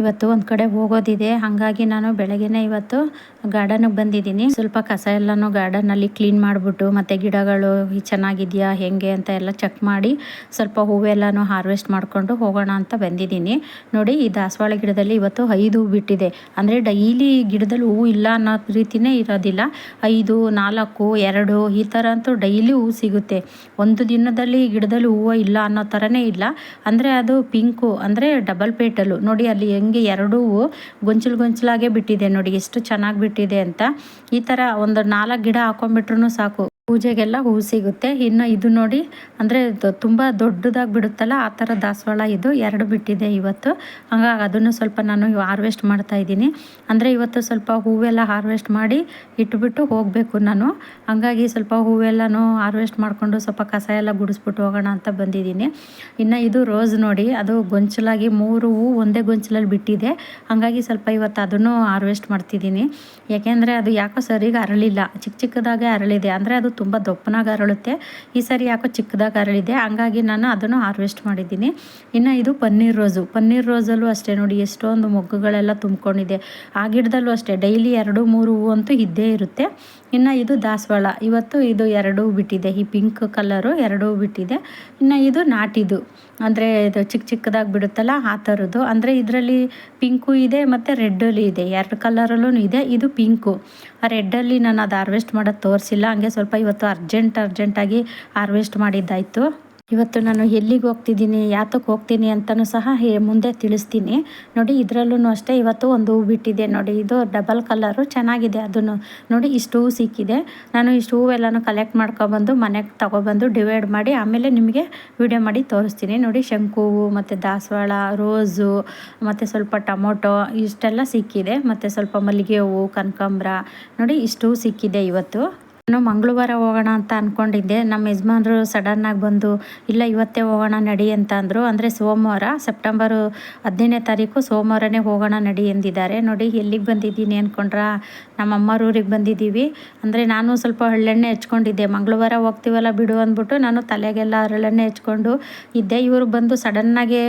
ಇವತ್ತು ಒಂದು ಕಡೆ ಹೋಗೋದಿದೆ. ಹಾಗಾಗಿ ನಾನು ಬೆಳಗ್ಗೆನೆ ಇವತ್ತು ಗಾರ್ಡನ್ಗೆ ಬಂದಿದ್ದೀನಿ. ಸ್ವಲ್ಪ ಕಸ ಎಲ್ಲನೂ ಗಾರ್ಡನಲ್ಲಿ ಕ್ಲೀನ್ ಮಾಡಿಬಿಟ್ಟು, ಮತ್ತು ಗಿಡಗಳು ಚೆನ್ನಾಗಿದೆಯಾ, ಹೇಗೆ ಅಂತ ಎಲ್ಲ ಚೆಕ್ ಮಾಡಿ, ಸ್ವಲ್ಪ ಹೂವೆಲ್ಲನೂ ಹಾರ್ವೆಸ್ಟ್ ಮಾಡಿಕೊಂಡು ಹೋಗೋಣ ಅಂತ ಬಂದಿದ್ದೀನಿ. ನೋಡಿ, ಈ ದಾಸವಾಳ ಗಿಡದಲ್ಲಿ ಇವತ್ತು ಐದು ಹೂ ಬಿಟ್ಟಿದೆ. ಅಂದರೆ ಡೈಲಿ ಗಿಡದಲ್ಲಿ ಹೂವು ಇಲ್ಲ ಅನ್ನೋ ರೀತಿಯೇ ಇರೋದಿಲ್ಲ. ಐದು, ನಾಲ್ಕು, ಎರಡು, ಈ ಥರ ಅಂತೂ ಡೈಲಿ ಹೂ ಸಿಗುತ್ತೆ. ಒಂದು ದಿನದಲ್ಲಿ ಗಿಡದಲ್ಲಿ ಹೂವು ಇಲ್ಲ ಅನ್ನೋ ಥರನೇ ಇಲ್ಲ. ಅಂದರೆ ಅದು ಪಿಂಕು, ಅಂದರೆ ಡಬಲ್ ಪೇಟಲು ನೋಡಿ, ಅಲ್ಲಿ ಎರಡೂ ಗೊಂಚಲು ಗೊಂಚಲಾಗೆ ಬಿಟ್ಟಿದೆ ನೋಡಿ, ಎಷ್ಟು ಚೆನ್ನಾಗಿ ಬಿಟ್ಟಿದೆ ಅಂತ. ಈ ಥರ ಒಂದು ನಾಲ್ಕು ಗಿಡ ಹಾಕೊಂಡ್ಬಿಟ್ರು ಸಾಕು. ಪೂಜೆಗೆಲ್ಲ ಹೂ ಸಿಗುತ್ತೆ. ಇನ್ನು ಇದು ನೋಡಿ, ಅಂದರೆ ತುಂಬ ದೊಡ್ಡದಾಗಿ ಬಿಡುತ್ತಲ್ಲ ಆ ಥರ ದಾಸವಾಳ ಇದು ಎರಡು ಬಿಟ್ಟಿದೆ ಇವತ್ತು. ಹಂಗಾಗಿ ಅದನ್ನು ಸ್ವಲ್ಪ ನಾನು ಹಾರ್ವೆಸ್ಟ್ ಮಾಡ್ತಾ ಇದ್ದೀನಿ. ಅಂದರೆ ಇವತ್ತು ಸ್ವಲ್ಪ ಹೂವೆಲ್ಲ ಹಾರ್ವೆಸ್ಟ್ ಮಾಡಿ ಇಟ್ಬಿಟ್ಟು ಹೋಗಬೇಕು ನಾನು. ಹಂಗಾಗಿ ಸ್ವಲ್ಪ ಹೂವೆಲ್ಲನೂ ಹಾರ್ವೆಸ್ಟ್ ಮಾಡಿಕೊಂಡು ಸ್ವಲ್ಪ ಕಸ ಎಲ್ಲ ಗುಡಿಸ್ಬಿಟ್ಟು ಹೋಗೋಣ ಅಂತ ಬಂದಿದ್ದೀನಿ. ಇನ್ನು ಇದು ರೋಸ್ ನೋಡಿ, ಅದು ಗೊಂಚಲಾಗಿ ಮೂರು ಹೂವು ಒಂದೇ ಗೊಂಚಲಲ್ಲಿ ಬಿಟ್ಟಿದೆ. ಹಂಗಾಗಿ ಸ್ವಲ್ಪ ಇವತ್ತು ಅದನ್ನು ಹಾರ್ವೆಸ್ಟ್ ಮಾಡ್ತಿದ್ದೀನಿ. ಯಾಕೆಂದರೆ ಅದು ಯಾಕೋ ಸರಿಗೆ ಅರಳಿಲ್ಲ. ಚಿಕ್ಕ ಚಿಕ್ಕದಾಗೆ ಅರಳಿದೆ. ಅಂದರೆ ಅದು ತುಂಬ ದಪ್ಪನಾಗಿ ಅರಳುತ್ತೆ. ಈ ಸರಿ ಯಾಕೋ ಚಿಕ್ಕದಾಗಿ ಅರಳಿದೆ. ಹಂಗಾಗಿ ನಾನು ಅದನ್ನು ಹಾರ್ವೆಸ್ಟ್ ಮಾಡಿದ್ದೀನಿ. ಇನ್ನು ಇದು ಪನ್ನೀರ್ ರೋಸು. ಪನ್ನೀರ್ ರೋಸಲ್ಲೂ ಅಷ್ಟೇ ನೋಡಿ, ಎಷ್ಟೊಂದು ಮೊಗ್ಗುಗಳೆಲ್ಲ ತುಂಬ್ಕೊಂಡಿದೆ. ಆ ಗಿಡದಲ್ಲೂ ಅಷ್ಟೇ. ಡೈಲಿ ಎರಡು ಮೂರು ಹೂವು ಅಂತೂ ಇದ್ದೇ ಇರುತ್ತೆ. ಇನ್ನು ಇದು ದಾಸವಾಳ. ಇವತ್ತು ಇದು ಎರಡೂ ಬಿಟ್ಟಿದೆ. ಈ ಪಿಂಕ್ ಕಲರು ಎರಡೂ ಬಿಟ್ಟಿದೆ. ಇನ್ನು ಇದು ನಾಟಿದು ಅಂದರೆ ಇದು ಚಿಕ್ಕ ಚಿಕ್ಕದಾಗಿ ಬಿಡುತ್ತಲ್ಲ ಆ ಥರದ್ದು ಅಂದರೆ ಇದರಲ್ಲಿ ಪಿಂಕು ಇದೆ ಮತ್ತು ರೆಡ್ಡಲ್ಲಿ ಇದೆ. ಎರಡು ಕಲರಲ್ಲೂ ಇದೆ. ಇದು ಪಿಂಕು ಆ ರೆಡ್ಡಲ್ಲಿ ನಾನು ಅದು ಹಾರ್ವೆಸ್ಟ್ ಮಾಡೋದು ತೋರಿಸಿಲ್ಲ. ಹಂಗೆ ಸ್ವಲ್ಪ ಇವತ್ತು ಅರ್ಜೆಂಟ್ ಅರ್ಜೆಂಟಾಗಿ ಹಾರ್ವೆಸ್ಟ್ ಮಾಡಿದ್ದಾಯಿತು. ಇವತ್ತು ನಾನು ಎಲ್ಲಿಗೆ ಹೋಗ್ತಿದ್ದೀನಿ, ಯಾತಕ್ಕೆ ಹೋಗ್ತೀನಿ ಅಂತಲೂ ಸಹ ಹೇ, ಮುಂದೆ ತಿಳಿಸ್ತೀನಿ. ನೋಡಿ ಇದರಲ್ಲೂ ಅಷ್ಟೇ ಇವತ್ತು ಒಂದು ಹೂ ಬಿಟ್ಟಿದೆ ನೋಡಿ, ಇದು ಡಬಲ್ ಕಲರು ಚೆನ್ನಾಗಿದೆ ಅದನ್ನು ನೋಡಿ, ಇಷ್ಟು ಹೂ ಸಿಕ್ಕಿದೆ. ನಾನು ಇಷ್ಟು ಹೂವೆಲ್ಲನೂ ಕಲೆಕ್ಟ್ ಮಾಡ್ಕೊಬಂದು ಮನೆಗೆ ತಗೊಬಂದು ಡಿವೈಡ್ ಮಾಡಿ ಆಮೇಲೆ ನಿಮಗೆ ವಿಡಿಯೋ ಮಾಡಿ ತೋರಿಸ್ತೀನಿ. ನೋಡಿ, ಶಂಕು ಹೂವು ಮತ್ತು ದಾಸವಾಳ, ರೋಸು, ಮತ್ತು ಸ್ವಲ್ಪ ಟೊಮೊಟೊ, ಇಷ್ಟೆಲ್ಲ ಸಿಕ್ಕಿದೆ. ಮತ್ತು ಸ್ವಲ್ಪ ಮಲ್ಲಿಗೆ ಹೂವು ಕನಕಾಂಬ್ರ. ನೋಡಿ, ಇಷ್ಟು ಸಿಕ್ಕಿದೆ ಇವತ್ತು. ನಾನು ಮಂಗಳವಾರ ಹೋಗೋಣ ಅಂತ ಅಂದ್ಕೊಂಡಿದ್ದೆ ನಮ್ಮ ಯಜಮಾನ್ರು ಸಡನ್ನಾಗಿ ಬಂದು, ಇಲ್ಲ, ಇವತ್ತೇ ಹೋಗೋಣ, ನಡಿ ಅಂತ ಅಂದರು. ಅಂದರೆ ಸೋಮವಾರ, ಸೆಪ್ಟೆಂಬರು ಹದಿನೈದನೇ ತಾರೀಕು ಸೋಮವಾರನೇ ಹೋಗೋಣ, ನಡಿ ಎಂದಿದ್ದಾರೆ. ನೋಡಿ, ಎಲ್ಲಿಗೆ ಬಂದಿದ್ದೀನಿ ಅಂದ್ಕೊಂಡ್ರ ನಮ್ಮ ಊರಿಗೆ ಬಂದಿದ್ದೀವಿ. ಅಂದರೆ ನಾನು ಸ್ವಲ್ಪ ಹಳ್ಳೆಣ್ಣೆ ಹಚ್ಕೊಂಡಿದ್ದೆ. ಮಂಗಳವಾರ ಹೋಗ್ತೀವಲ್ಲ ಬಿಡು ಅಂದ್ಬಿಟ್ಟು ನಾನು ತಲೆಗೆಲ್ಲ ಹರಳೆಣ್ಣೆ ಹಚ್ಕೊಂಡು ಇದ್ದೆ. ಇವರು ಬಂದು ಸಡನ್ನಾಗೆ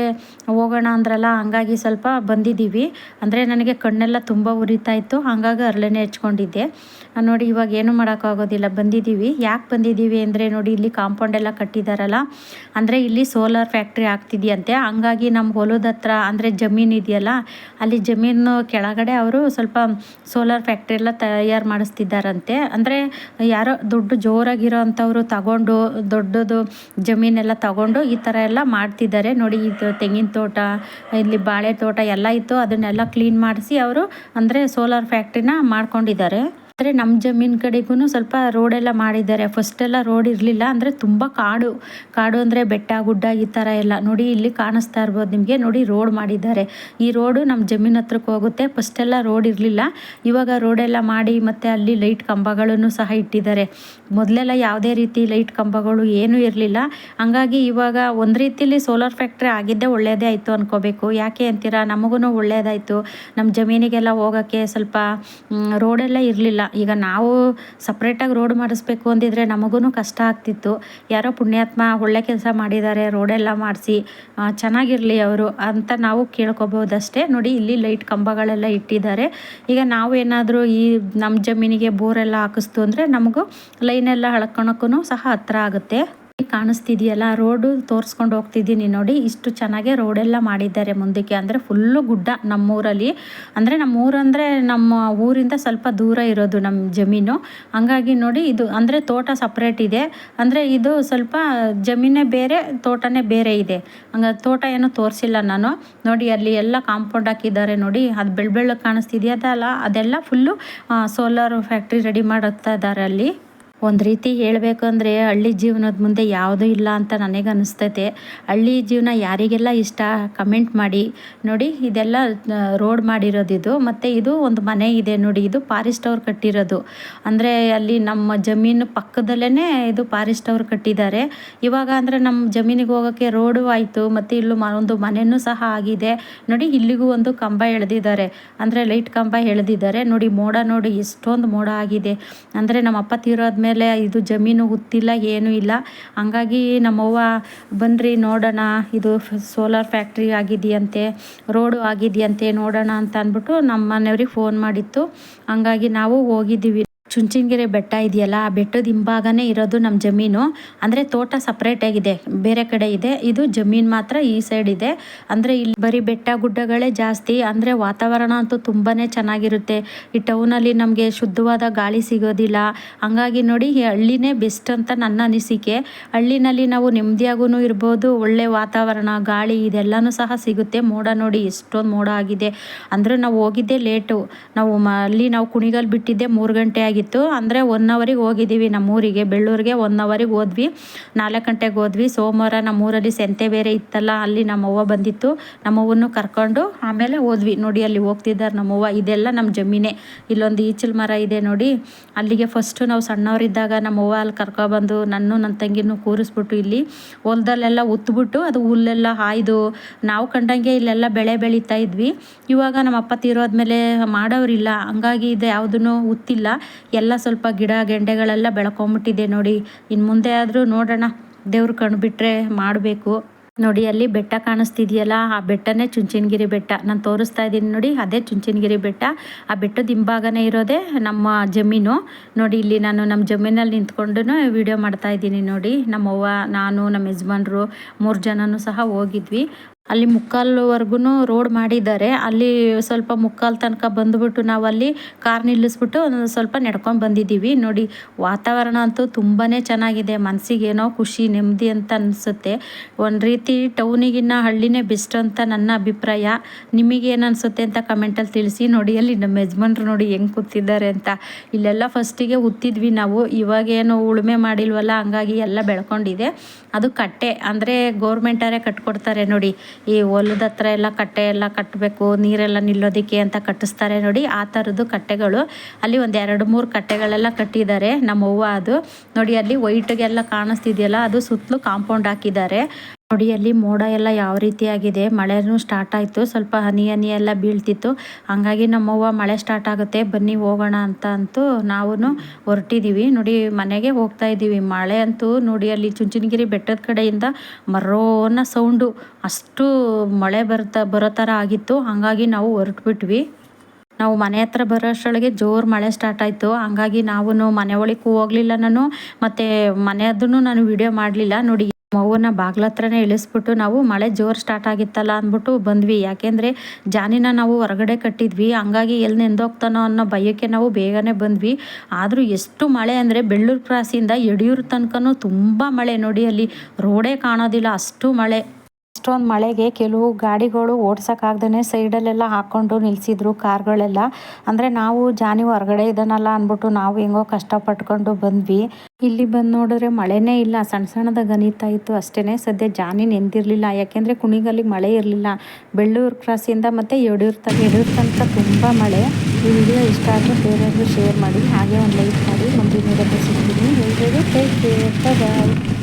ಹೋಗೋಣ ಅಂದ್ರಲ್ಲ, ಹಂಗಾಗಿ ಸ್ವಲ್ಪ ಬಂದಿದ್ದೀವಿ. ಅಂದರೆ ನನಗೆ ಕಣ್ಣೆಲ್ಲ ತುಂಬ ಉರಿತಾ ಇತ್ತು. ಹಂಗಾಗಿ ಹರಳೆಣ್ಣೆ ಹಚ್ಕೊಂಡಿದ್ದೆ. ನೋಡಿ, ಇವಾಗ ಏನು ಮಾಡೋಕ್ಕಾಗೋದು? ಆಗೋದಿಲ್ಲ ಬಂದಿದ್ದೀವಿ. ಯಾಕೆ ಬಂದಿದ್ದೀವಿ ಅಂದರೆ ನೋಡಿ, ಇಲ್ಲಿ ಕಾಂಪೌಂಡ್ ಎಲ್ಲ ಕಟ್ಟಿದಾರಲ್ಲ, ಅಂದರೆ ಇಲ್ಲಿ ಸೋಲಾರ್ ಫ್ಯಾಕ್ಟ್ರಿ ಆಗ್ತಿದೆಯಂತೆ. ಹಂಗಾಗಿ ನಮ್ಮ ಹೊಲದ ಹತ್ರ, ಅಂದರೆ ಜಮೀನು ಇದೆಯಲ್ಲ, ಅಲ್ಲಿ ಜಮೀನು ಕೆಳಗಡೆ ಅವರು ಸ್ವಲ್ಪ ಸೋಲಾರ್ ಫ್ಯಾಕ್ಟ್ರಿ ಎಲ್ಲ ತಯಾರು ಮಾಡಿಸ್ತಿದ್ದಾರಂತೆ. ಅಂದರೆ ಯಾರೋ ದೊಡ್ಡ ಜೋರಾಗಿರೋ ಅಂಥವ್ರು ತಗೊಂಡು, ದೊಡ್ಡದು ಜಮೀನೆಲ್ಲ ತಗೊಂಡು ಈ ಥರ ಎಲ್ಲ ಮಾಡ್ತಿದ್ದಾರೆ. ನೋಡಿ, ಇದು ತೆಂಗಿನ ತೋಟ, ಇಲ್ಲಿ ಬಾಳೆ ತೋಟ ಎಲ್ಲ ಇತ್ತು. ಅದನ್ನೆಲ್ಲ ಕ್ಲೀನ್ ಮಾಡಿಸಿ ಅವರು, ಅಂದರೆ ಸೋಲಾರ್ ಫ್ಯಾಕ್ಟ್ರಿನ ಮಾಡ್ಕೊಂಡಿದ್ದಾರೆ. ಅಂದರೆ ನಮ್ಮ ಜಮೀನು ಕಡೆಗೂ ಸ್ವಲ್ಪ ರೋಡೆಲ್ಲ ಮಾಡಿದ್ದಾರೆ. ಫಸ್ಟೆಲ್ಲ ರೋಡ್ ಇರಲಿಲ್ಲ ಅಂದರೆ ತುಂಬ ಕಾಡು. ಕಾಡು ಅಂದರೆ ಬೆಟ್ಟ, ಗುಡ್ಡ ಈ ಥರ ಎಲ್ಲ ನೋಡಿ ಇಲ್ಲಿ ಕಾಣಿಸ್ತಾ ಇರ್ಬೋದು ನಿಮಗೆ. ನೋಡಿ ರೋಡ್ ಮಾಡಿದ್ದಾರೆ. ಈ ರೋಡು ನಮ್ಮ ಜಮೀನ್ ಹತ್ರಕ್ಕೆ ಹೋಗುತ್ತೆ. ಫಸ್ಟೆಲ್ಲ ರೋಡ್ ಇರಲಿಲ್ಲ. ಇವಾಗ ರೋಡೆಲ್ಲ ಮಾಡಿ ಮತ್ತು ಅಲ್ಲಿ ಲೈಟ್ ಕಂಬಗಳನ್ನು ಸಹ ಇಟ್ಟಿದ್ದಾರೆ. ಮೊದಲೆಲ್ಲ ಯಾವುದೇ ರೀತಿ ಲೈಟ್ ಕಂಬಗಳು ಏನೂ ಇರಲಿಲ್ಲ. ಹಂಗಾಗಿ ಇವಾಗ ಒಂದು ರೀತಿಯಲ್ಲಿ ಸೋಲಾರ್ ಫ್ಯಾಕ್ಟ್ರಿ ಆಗಿದ್ದೇ ಒಳ್ಳೆಯದೇ ಆಯಿತು ಅನ್ಕೋಬೇಕು. ಯಾಕೆ ಅಂತೀರಾ? ನಮಗೂ ಒಳ್ಳೆಯದಾಯಿತು. ನಮ್ಮ ಜಮೀನಿಗೆಲ್ಲ ಹೋಗೋಕ್ಕೆ ಸ್ವಲ್ಪ ರೋಡೆಲ್ಲ ಇರಲಿಲ್ಲ. ಈಗ ನಾವು ಸಪ್ರೇಟಾಗಿ ರೋಡ್ ಮಾಡಿಸ್ಬೇಕು ಅಂದಿದ್ರೆ ನಮಗೂ ಕಷ್ಟ ಆಗ್ತಿತ್ತು. ಯಾರೋ ಪುಣ್ಯಾತ್ಮ ಒಳ್ಳೆ ಕೆಲಸ ಮಾಡಿದ್ದಾರೆ ರೋಡೆಲ್ಲ ಮಾಡಿಸಿ ಚೆನ್ನಾಗಿರಲಿ ಅವರು ಅಂತ ನಾವು ಕೇಳ್ಕೊಬೋದಷ್ಟೇ. ನೋಡಿ, ಇಲ್ಲಿ ಲೈಟ್ ಕಂಬಗಳೆಲ್ಲ ಇಟ್ಟಿದ್ದಾರೆ. ಈಗ ನಾವು ಏನಾದರೂ ಈ ನಮ್ಮ ಜಮೀನಿಗೆ ಬೋರೆಲ್ಲ ಹಾಕಿಸ್ತು ಅಂದರೆ ನಮಗೂ ಲೈನೆಲ್ಲ ಹಳ್ಕೊಳಕ್ಕೂ ಸಹ ಹತ್ತಿರ ಆಗುತ್ತೆ. ಕಾಣಿಸ್ತಿದೆಯಲ್ಲ, ರೋಡು ತೋರಿಸ್ಕೊಂಡು ಹೋಗ್ತಿದ್ದೀನಿ ನೋಡಿ. ಇಷ್ಟು ಚೆನ್ನಾಗೆ ರೋಡೆಲ್ಲ ಮಾಡಿದ್ದಾರೆ ಮುಂದಕ್ಕೆ. ಅಂದರೆ ಫುಲ್ಲು ಗುಡ್ಡ ನಮ್ಮೂರಲ್ಲಿ. ಅಂದರೆ ನಮ್ಮ ಊರಂದರೆ ನಮ್ಮ ಊರಿಂದ ಸ್ವಲ್ಪ ದೂರ ಇರೋದು ನಮ್ಮ ಜಮೀನು. ಹಂಗಾಗಿ ನೋಡಿ ಇದು ಅಂದರೆ ತೋಟ ಸಪ್ರೇಟ್ ಇದೆ. ಅಂದರೆ ಇದು ಸ್ವಲ್ಪ ಜಮೀನೇ ಬೇರೆ, ತೋಟನೇ ಬೇರೆ ಇದೆ. ಹಂಗ ತೋಟ ಏನೂ ತೋರಿಸಿಲ್ಲ ನಾನು. ನೋಡಿ ಅಲ್ಲಿ ಎಲ್ಲ ಕಾಂಪೌಂಡ್ ಹಾಕಿದ್ದಾರೆ ನೋಡಿ. ಅದು ಬೆಳ್ಳ ಕಾಣಿಸ್ತಿದೆಯಾ ಅದೆಲ್ಲ ಫುಲ್ಲು ಸೋಲಾರ್ ಫ್ಯಾಕ್ಟ್ರಿ ರೆಡಿ ಮಾಡುತ್ತಾ ಇದ್ದಾರೆ ಅಲ್ಲಿ. ಒಂದು ರೀತಿ ಹೇಳಬೇಕು ಅಂದರೆ ಹಳ್ಳಿ ಜೀವನದ ಮುಂದೆ ಯಾವುದೂ ಇಲ್ಲ ಅಂತ ನನಗೆ ಅನಿಸ್ತೈತೆ. ಹಳ್ಳಿ ಜೀವನ ಯಾರಿಗೆಲ್ಲ ಇಷ್ಟ ಕಮೆಂಟ್ ಮಾಡಿ, ನೋಡಿ ಇದೆಲ್ಲ ರೋಡ್ ಮಾಡಿರೋದು ಇದು. ಮತ್ತು ಇದು ಒಂದು ಮನೆ ಇದೆ ನೋಡಿ, ಇದು ಫಾರೆಸ್ಟ್ ಅವ್ರು ಕಟ್ಟಿರೋದು. ಅಂದರೆ ಅಲ್ಲಿ ನಮ್ಮ ಜಮೀನು ಪಕ್ಕದಲ್ಲೇ ಇದು ಫಾರೆಸ್ಟ್ ಅವ್ರು ಕಟ್ಟಿದ್ದಾರೆ. ಇವಾಗ ಅಂದರೆ ನಮ್ಮ ಜಮೀನಿಗೆ ಹೋಗೋಕ್ಕೆ ರೋಡು ಆಯಿತು, ಮತ್ತು ಇಲ್ಲೂ ಒಂದು ಮನೆಯೂ ಸಹ ಆಗಿದೆ. ನೋಡಿ ಇಲ್ಲಿಗೂ ಒಂದು ಕಂಬ ಎಳೆದಿದ್ದಾರೆ. ಅಂದರೆ ಲೈಟ್ ಕಂಬ ಎಳೆದಿದ್ದಾರೆ. ನೋಡಿ ಮೋಡ ನೋಡಿ ಎಷ್ಟೊಂದು ಮೋಡ ಆಗಿದೆ. ಅಂದರೆ ನಮ್ಮ ಅಪ್ಪ ತೀರೋದ್ಮೇಲೆ ಮೇಲೆ ಇದು ಜಮೀನು ಗೊತ್ತಿಲ್ಲ ಏನೂ ಇಲ್ಲ. ಹಂಗಾಗಿ ನಮ್ಮವ್ವ ಬನ್ನಿರಿ ನೋಡೋಣ. ಇದು ಸೋಲಾರ್ ಫ್ಯಾಕ್ಟ್ರಿ ಆಗಿದೆಯಂತೆ ರೋಡು ಆಗಿದೆಯಂತೆ, ನೋಡೋಣ ಅಂತ ಅಂದ್ಬಿಟ್ಟು ನಮ್ಮ ಮನೆಯವ್ರಿಗೆ ಫೋನ್ ಮಾಡಿತ್ತು. ಹಂಗಾಗಿ ನಾವು ಹೋಗಿದ್ದೀವಿ. ಚುಂಚನಗಿರಿ ಬೆಟ್ಟ ಇದೆಯಲ್ಲ, ಆ ಬೆಟ್ಟದ ಹಿಂಭಾಗನೇ ಇರೋದು ನಮ್ಮ ಜಮೀನು. ಅಂದರೆ ತೋಟ ಸಪ್ರೇಟಾಗಿದೆ ಬೇರೆ ಕಡೆ ಇದೆ. ಇದು ಜಮೀನು ಮಾತ್ರ ಈ ಸೈಡ್ ಇದೆ. ಅಂದರೆ ಇಲ್ಲಿ ಬರೀ ಬೆಟ್ಟ ಗುಡ್ಡಗಳೇ ಜಾಸ್ತಿ. ಅಂದರೆ ವಾತಾವರಣ ಅಂತೂ ತುಂಬಾ ಚೆನ್ನಾಗಿರುತ್ತೆ. ಈ ಟೌನಲ್ಲಿ ನಮಗೆ ಶುದ್ಧವಾದ ಗಾಳಿ ಸಿಗೋದಿಲ್ಲ. ಹಂಗಾಗಿ ನೋಡಿ, ಈ ಹಳ್ಳಿನೇ ಬೆಸ್ಟ್ ಅಂತ ನನ್ನ ಅನಿಸಿಕೆ. ಹಳ್ಳಿನಲ್ಲಿ ನಾವು ನೆಮ್ಮದಿಯಾಗೂ ಇರ್ಬೋದು, ಒಳ್ಳೆ ವಾತಾವರಣ, ಗಾಳಿ ಇದೆಲ್ಲನೂ ಸಹ ಸಿಗುತ್ತೆ. ಮೋಡ ನೋಡಿ ಎಷ್ಟೊಂದು ಮೋಡ ಆಗಿದೆ. ಅಂದರೆ ನಾವು ಹೋಗಿದ್ದೆ ಲೇಟು ನಾವು ಅಲ್ಲಿ ನಾವು ಕುಣಿಗಲ್ ಬಿಟ್ಟಿದ್ದೆ ಮೂರು ಗಂಟೆ ಆಗಿ ಆಗಿತ್ತು ಅಂದರೆ ಒನ್ ಅವರಿಗೆ ಹೋಗಿದ್ದೀವಿ ನಮ್ಮೂರಿಗೆ. ಬೆಳ್ಳೂರಿಗೆ ಒನ್ ಅವರಿಗೆ ಹೋದ್ವಿ. ನಾಲ್ಕು ಗಂಟೆಗೆ ಹೋದ್ವಿ. ಸೋಮವಾರ ನಮ್ಮೂರಲ್ಲಿ ಸೆಂತೆ ಬೇರೆ ಇತ್ತಲ್ಲ, ಅಲ್ಲಿ ನಮ್ಮವ್ವ ಬಂದಿತ್ತು. ನಮ್ಮವ್ವನ್ನು ಕರ್ಕೊಂಡು ಆಮೇಲೆ ಹೋದ್ವಿ. ನೋಡಿ, ಅಲ್ಲಿ ಹೋಗ್ತಿದ್ದಾರೆ ನಮ್ಮವ್ವ. ಇದೆಲ್ಲ ನಮ್ಮ ಜಮೀನೇ. ಇಲ್ಲೊಂದು ಈಚಲ್ ಮರ ಇದೆ ನೋಡಿ. ಅಲ್ಲಿಗೆ ಫಸ್ಟು ನಾವು ಸಣ್ಣವರಿದ್ದಾಗ ನಮ್ಮವ್ವ ಅಲ್ಲಿ ಕರ್ಕೊಬಂದು ನನ್ನ ನನ್ನ ತಂಗಿನೂ ಕೂರಿಸ್ಬಿಟ್ಟು ಇಲ್ಲಿ ಹೊಲದಲ್ಲೆಲ್ಲ ಉತ್ಬಿಟ್ಟು ಅದು ಹುಲ್ಲೆಲ್ಲ ಹಾಯ್ದು ನಾವು ಕಂಡಂಗೆ ಇಲ್ಲೆಲ್ಲ ಬೆಳೆ ಬೆಳೀತಾ ಇದ್ವಿ. ಇವಾಗ ನಮ್ಮ ಅಪ್ಪ ತೀರೋದ್ಮೇಲೆ ಮಾಡೋರಿಲ್ಲ ಹಂಗಾಗಿ ಇದು ಯಾವುದೂ ಉತ್ತಿಲ್ಲ ಎಲ್ಲ ಸ್ವಲ್ಪ ಗಿಡ ಗೆಂಡೆಗಳೆಲ್ಲ ಬೆಳ್ಕೊಂಬಿಟ್ಟಿದೆ ನೋಡಿ. ಇನ್ನು ಮುಂದೆ ಆದರೂ ನೋಡೋಣ. ದೇವ್ರು ಕಣ್ಬಿಟ್ರೆ ಮಾಡಬೇಕು. ನೋಡಿ, ಅಲ್ಲಿ ಬೆಟ್ಟ ಕಾಣಿಸ್ತಿದೆಯಲ್ಲ? ಆ ಬೆಟ್ಟನೇ ಚುಂಚನಗಿರಿ ಬೆಟ್ಟ. ನಾನು ತೋರಿಸ್ತಾ ಇದ್ದೀನಿ ನೋಡಿ, ಅದೇ ಚುಂಚನಗಿರಿ ಬೆಟ್ಟ. ಆ ಬೆಟ್ಟದ ಹಿಂಭಾಗನೇ ಇರೋದೇ ನಮ್ಮ ಜಮೀನು. ನೋಡಿ, ಇಲ್ಲಿ ನಾನು ನಮ್ಮ ಜಮೀನಲ್ಲಿ ನಿಂತ್ಕೊಂಡು ವಿಡಿಯೋ ಮಾಡ್ತಾ ಇದ್ದೀನಿ ನೋಡಿ. ನಮ್ಮವ್ವ, ನಾನು ನಮ್ಮ ಯಜಮಾನ್ರು ಮೂರು ಜನನೂ ಸಹ ಹೋಗಿದ್ವಿ. ಅಲ್ಲಿ ಮುಕ್ಕಾಲ್ವರೆಗೂ ರೋಡ್ ಮಾಡಿದ್ದಾರೆ. ಅಲ್ಲಿ ಸ್ವಲ್ಪ ಮುಕ್ಕಾಲು ತನಕ ಬಂದುಬಿಟ್ಟು ನಾವು ಅಲ್ಲಿ ಕಾರ್ ನಿಲ್ಲಿಸ್ಬಿಟ್ಟು ಸ್ವಲ್ಪ ನಡ್ಕೊಂಡು ಬಂದಿದ್ದೀವಿ. ನೋಡಿ, ವಾತಾವರಣ ಅಂತೂ ತುಂಬಾ ಚೆನ್ನಾಗಿದೆ. ಮನಸ್ಸಿಗೆ ಏನೋ ಖುಷಿ, ನೆಮ್ಮದಿ ಅಂತ ಅನಿಸುತ್ತೆ. ಒಂದು ರೀತಿ ಟೌನಿಗಿನ್ನ ಹಳ್ಳಿನೇ ಬೆಸ್ಟ್ ಅಂತ ನನ್ನ ಅಭಿಪ್ರಾಯ. ನಿಮಗೇನು ಅನಿಸುತ್ತೆ ಅಂತ ಕಮೆಂಟಲ್ಲಿ ತಿಳಿಸಿ. ನೋಡಿ, ಅಲ್ಲಿ ನಮ್ಮ ಯಜಮಾನ್ರು ನೋಡಿ ಹೆಂಗೆ ಕೂತಿದ್ದಾರೆ ಅಂತ. ಇಲ್ಲೆಲ್ಲ ಫಸ್ಟಿಗೆ ಉತ್ತಿದ್ವಿ ನಾವು. ಇವಾಗೇನು ಉಳುಮೆ ಮಾಡಿಲ್ವಲ್ಲ, ಹಂಗಾಗಿ ಎಲ್ಲ ಬೆಳ್ಕೊಂಡಿದೆ. ಅದು ಕಟ್ಟೆ. ಅಂದರೆ ಗೌರ್ಮೆಂಟರೇ ಕಟ್ಕೊಡ್ತಾರೆ ನೋಡಿ. ಈ ಹೊಲದ ಹತ್ರ ಎಲ್ಲ ಕಟ್ಟೆ ಎಲ್ಲ ಕಟ್ಟಬೇಕು, ನೀರೆಲ್ಲ ನಿಲ್ಲೋದಕ್ಕೆ ಅಂತ ಕಟ್ಟಿಸ್ತಾರೆ ನೋಡಿ. ಆ ಥರದ್ದು ಕಟ್ಟೆಗಳು ಅಲ್ಲಿ ಒಂದು ಎರಡು ಮೂರು ಕಟ್ಟೆಗಳೆಲ್ಲ ಕಟ್ಟಿದ್ದಾರೆ ನಮ್ಮ ಅವ್ವ ಅದು. ನೋಡಿ ಅಲ್ಲಿ ವೈಟ್ಗೆಲ್ಲ ಕಾಣಿಸ್ತಿದೆಯಲ್ಲ, ಅದು ಸುತ್ತಲೂ ಕಾಂಪೌಂಡ್ ಹಾಕಿದ್ದಾರೆ. ನೋಡಿ ಅಲ್ಲಿ ಮೋಡ ಎಲ್ಲ ಯಾವ ರೀತಿ ಆಗಿದೆ? ಮಳೆನೂ ಸ್ಟಾರ್ಟ್ ಆಯಿತು. ಸ್ವಲ್ಪ ಹನಿ ಹನಿ ಎಲ್ಲ ಬೀಳ್ತಿತ್ತು. ಹಂಗಾಗಿ ನಮ್ಮವ್ವ ಮಳೆ ಸ್ಟಾರ್ಟ್ ಆಗುತ್ತೆ, ಬನ್ನಿ ಹೋಗೋಣ ಅಂತ ಅಂತೂ ನಾವು ಹೊರಟಿದ್ದೀವಿ ನೋಡಿ ಮನೆಗೆ ಹೋಗ್ತಾ ಇದ್ದೀವಿ. ಮಳೆ ಅಂತೂ ನೋಡಿ ಅಲ್ಲಿ ಚುಂಚನಗಿರಿ ಬೆಟ್ಟದ ಕಡೆಯಿಂದ ಮರೋನ ಸೌಂಡು ಅಷ್ಟು ಮಳೆ ಬರ್ತಾ, ಬರೋ ಥರ ಆಗಿತ್ತು. ಹಾಗಾಗಿ ನಾವು ಹೊರಟ್ಬಿಟ್ವಿ. ನಾವು ಮನೆ ಹತ್ರ ಬರೋ ಅಷ್ಟರೊಳಗೆ ಜೋರು ಮಳೆ ಸ್ಟಾರ್ಟ್ ಆಯಿತು. ಹಂಗಾಗಿ ನಾವು ಮನೆ ಒಳಗೂ ಹೋಗಲಿಲ್ಲ ನಾನು. ಮತ್ತು ಮನೆಯದನ್ನು ನಾನು ವಿಡಿಯೋ ಮಾಡಲಿಲ್ಲ. ನೋಡಿ ಮಗುನ ಬಾಗ್ಲ ಹತ್ರನೇ ಇಳಿಸ್ಬಿಟ್ಟು ನಾವು ಮಳೆ ಜೋರು ಸ್ಟಾರ್ಟ್ ಆಗಿತ್ತಲ್ಲ ಅಂದ್ಬಿಟ್ಟು ಬಂದ್ವಿ. ಯಾಕೆಂದರೆ ಜಾನಿನ ನಾವು ಹೊರಗಡೆ ಕಟ್ಟಿದ್ವಿ. ಹಂಗಾಗಿ ಎಲ್ಲಿ ನೆಂದೋಗ್ತಾನೋ ಅನ್ನೋ ಭಯಕ್ಕೆ ನಾವು ಬೇಗನೆ ಬಂದ್ವಿ. ಆದರೂ ಎಷ್ಟು ಮಳೆ ಅಂದರೆ ಬೆಳ್ಳೂರು ಕ್ರಾಸಿಂದ ಯಡಿಯೂರು ತನಕನೂ ತುಂಬ ಮಳೆ ನೋಡಿ ಅಲ್ಲಿ ರೋಡೇ ಕಾಣೋದಿಲ್ಲ. ಅಷ್ಟು ಮಳೆ. ಅಷ್ಟೊಂದು ಮಳೆಗೆ ಕೆಲವು ಗಾಡಿಗಳು ಓಡ್ಸೋಕ್ಕಾಗ್ದೇ ಸೈಡಲ್ಲೆಲ್ಲ ಹಾಕ್ಕೊಂಡು ನಿಲ್ಲಿಸಿದ್ರು ಕಾರ್ಗಳೆಲ್ಲ. ಅಂದರೆ ನಾವು ಜಾನಿ ಹೊರಗಡೆ ಇದನ್ನಲ್ಲ ಅಂದ್ಬಿಟ್ಟು ನಾವು ಹೆಂಗೋ ಕಷ್ಟಪಟ್ಕೊಂಡು ಬಂದ್ವಿ. ಇಲ್ಲಿ ಬಂದು ನೋಡಿದ್ರೆ ಮಳೆನೇ ಇಲ್ಲ ಸಣ್ಣ ಸಣ್ಣದ ಗಣಿತ ಇತ್ತು ಅಷ್ಟೇ ಸದ್ಯ ಜಾನಿ ನೆಂದಿರಲಿಲ್ಲ, ಯಾಕೆಂದರೆ ಕುಣಿಗಲ್ಲಿ ಮಳೆ ಇರಲಿಲ್ಲ. ಬೆಳ್ಳೂರು ಕ್ರಾಸಿಂದ ಮತ್ತು ಯಡಿಯೂರು ತನಕ ಯಡಿಯೂರು ತನಕ ತುಂಬ ಮಳೆ. ಈ ವಿಡಿಯೋ ಇಷ್ಟ ಆದರೆ ಬೇರೆಯವರು ಶೇರ್ ಮಾಡಿ, ಹಾಗೆ ಒಂದು ಲೈಕ್ ಮಾಡಿ. ಮುಂದಿನ ಸಿಗ್ತೀನಿ. ಎಲ್ಲರಿಗೂ ಟೇಕ್ ಕೇರ್ ಬಾಯ್